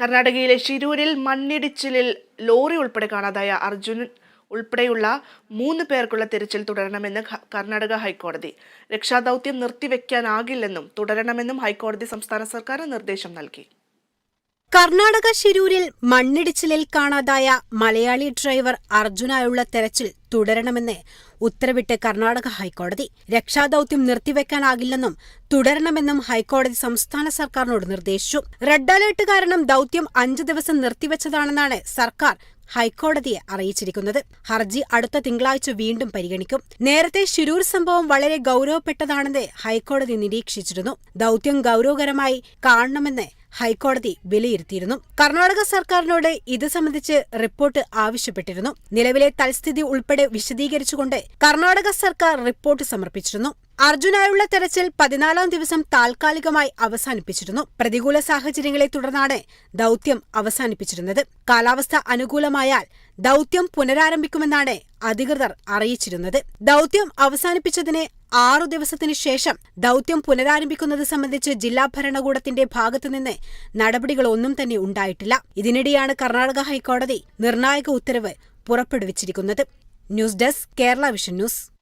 കർണാടകയിലെ ഷിരൂരിൽ മണ്ണിടിച്ചിലിൽ ലോറി ഉൾപ്പെടെ കാണാതായ അർജുൻ ഉൾപ്പെടെയുള്ള മൂന്ന് പേർക്കുള്ള തിരച്ചിൽ തുടരണമെന്ന് കർണാടക ഹൈക്കോടതി. രക്ഷാദൌത്യം നിർത്തിവെക്കാനാകില്ലെന്നും തുടരണമെന്നും ഹൈക്കോടതി സംസ്ഥാന സർക്കാർ നിർദ്ദേശം നൽകി. കർണാടക ശിരൂരിൽ മണ്ണിടിച്ചിലിൽ കാണാതായ മലയാളി ഡ്രൈവർ അർജുനായുള്ള തെരച്ചിൽ തുടരണമെന്ന് ഉത്തരവിട്ട് കർണാടക ഹൈക്കോടതി. രക്ഷാദൌത്യം നിർത്തിവെക്കാനാകില്ലെന്നും തുടരണമെന്നും ഹൈക്കോടതി സംസ്ഥാന സർക്കാരിനോട് നിർദ്ദേശിച്ചു. റെഡ് അലേർട്ട് കാരണം ദൌത്യം അഞ്ചു ദിവസം നിർത്തിവെച്ചതാണെന്നാണ് സർക്കാർ ഹൈക്കോടതിയെ അറിയിച്ചിരിക്കുന്നത്. ഹർജി അടുത്ത തിങ്കളാഴ്ച വീണ്ടും പരിഗണിക്കും. നേരത്തെ ശിരൂർ സംഭവം വളരെ ഗൌരവപ്പെട്ടതാണെന്ന് ഹൈക്കോടതി നിരീക്ഷിച്ചിരുന്നു. ദൌത്യം ഗൌരവകരമായി കാണണമെന്ന് ഹൈക്കോടതി വിലയിരുത്തിയിരുന്നു. കർണാടക സർക്കാരിനോട് ഇത് സംബന്ധിച്ച് റിപ്പോർട്ട് ആവശ്യപ്പെട്ടിരുന്നു. നിലവിലെ തൽസ്ഥിതി ഉൾപ്പെടെ വിശദീകരിച്ചുകൊണ്ട് കർണാടക സർക്കാർ റിപ്പോർട്ട് സമർപ്പിച്ചിരുന്നു. അർജുനായുള്ള തെരച്ചിൽ പതിനാലാം ദിവസം താൽക്കാലികമായി അവസാനിപ്പിച്ചിരുന്നു. പ്രതികൂല സാഹചര്യങ്ങളെ തുടർന്നാണ് ദൌത്യം അവസാനിപ്പിച്ചിരുന്നത്. കാലാവസ്ഥ അനുകൂലമായാൽ ദൌത്യം പുനരാരംഭിക്കുമെന്നാണ് അധികൃതർ അറിയിച്ചിരുന്നത്. ദൌത്യം അവസാനിപ്പിച്ചതിന് ആറു ദിവസത്തിനു ശേഷം ദൌത്യം പുനരാരംഭിക്കുന്നത് സംബന്ധിച്ച് ജില്ലാ ഭരണകൂടത്തിന്റെ ഭാഗത്തുനിന്ന് നടപടികളൊന്നും തന്നെ ഉണ്ടായിട്ടില്ല. ഇതിനിടെയാണ് കർണാടക ഹൈക്കോടതി നിർണായക ഉത്തരവ് പുറപ്പെടുവിച്ചിരിക്കുന്നത്. News desk Kerala vision news.